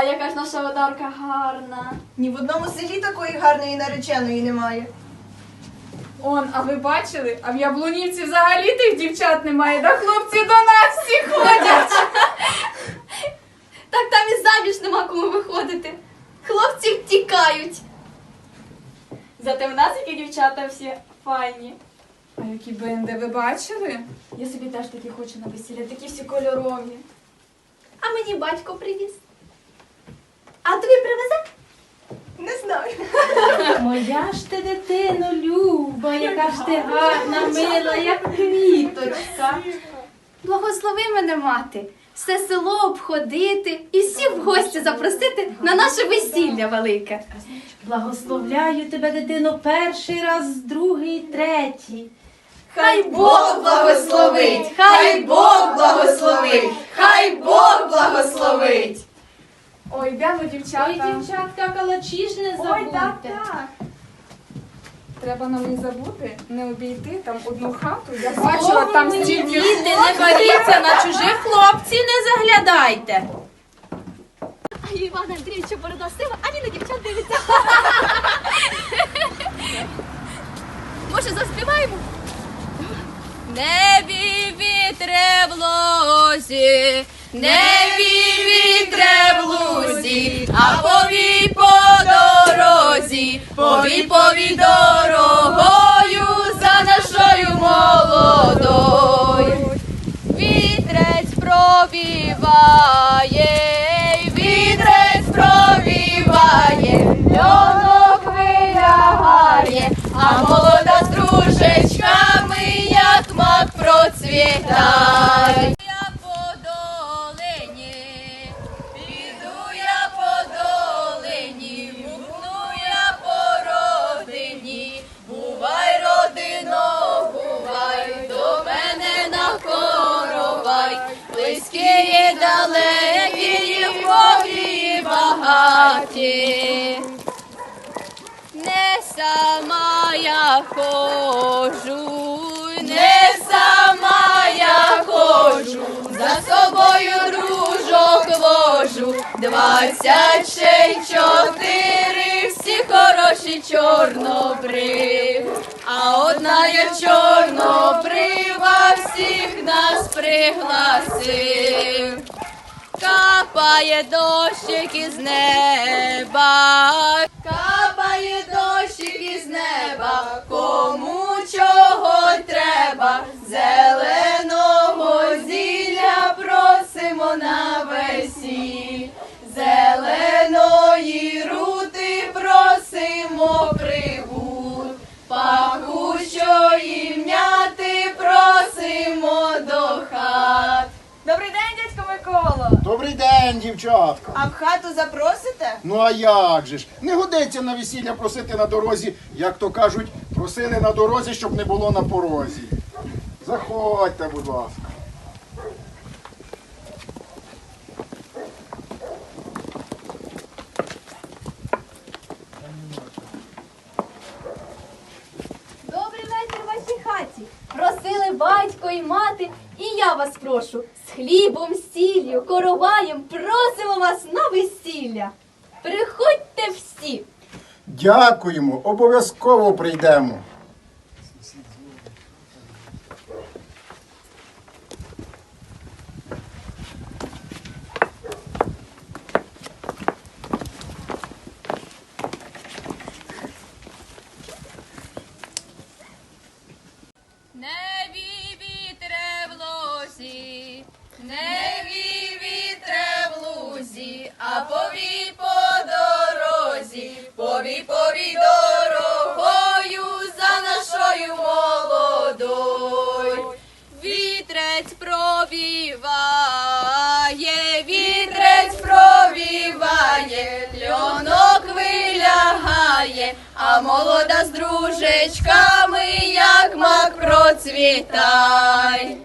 А яка ж наша одарка гарна. Ні в одному селі такої гарної нареченої немає. Он, а ви бачили? А в Яблунівці взагалі тих дівчат немає, да хлопці до нас всі ходять. Так там і заміж нема кому виходити. Хлопці втікають. Зате в нас які дівчата всі файні. А які бенди ви бачили? Я собі теж такі хочу на весілля, такі всі кольорові. А мені батько привіз. А тобі привезе? Не знаю. Моя ж ти дитино, люба, яка ж ти гарна, мила, як квіточка. Благослови мене, мати, все село обходити і всіх в гості запросити на наше весілля велике. Благословляю тебе, дитино, перший раз, другий, третій. Хай Бог благословить, хай Бог благословить, хай Бог благословить. Ой, йдемо, дівчата. Ой, дівчатка, калачі ж не забудьте. Треба нам не забути, не обійти там одну хату. Я бачила там стільки. діти, не боріться на чужих хлопців, не заглядайте. А Івана Андрійовича борода сила, ані на дівчат дивиться. Може, заспіваємо? Небі вітре в лозі, небі вітре в лузі, а повій по дорозі, повій повій дорогою за нашою молодою. Вітрець провіває, вітрець провіває, льонок вилягає, а молода з дружечками, як мак процвітає. Вбогі і багаті. Не сама я ходжу, не сама я ходжу, за собою дружок ложу, двадцять ще й чотири, всі хороші чорнобрив, а одна я чорнобрива всіх нас пригласив. Капає дощик із неба, капає дощик із неба, кому чого треба, зеленого Микола. Добрий день, дівчатка. А в хату запросите? Ну а як же ж? Не годиться на весілля просити на дорозі, як то кажуть, просили на дорозі, щоб не було на порозі. Заходьте, будь ласка. Добрий вечір вашій хаті. Просили батько і мати, і я вас прошу. З хлібом, сіллю, короваєм просимо вас на весілля. Приходьте всі. Дякуємо, обов'язково прийдемо. Не вітре в лозі, не вітре в лузі, а повій по дорозі, повій повій дорогою за нашою молодою. Вітрець провіває, вітрець провіває, льонок вилягає, а молода з дружечками, як мак процвітай.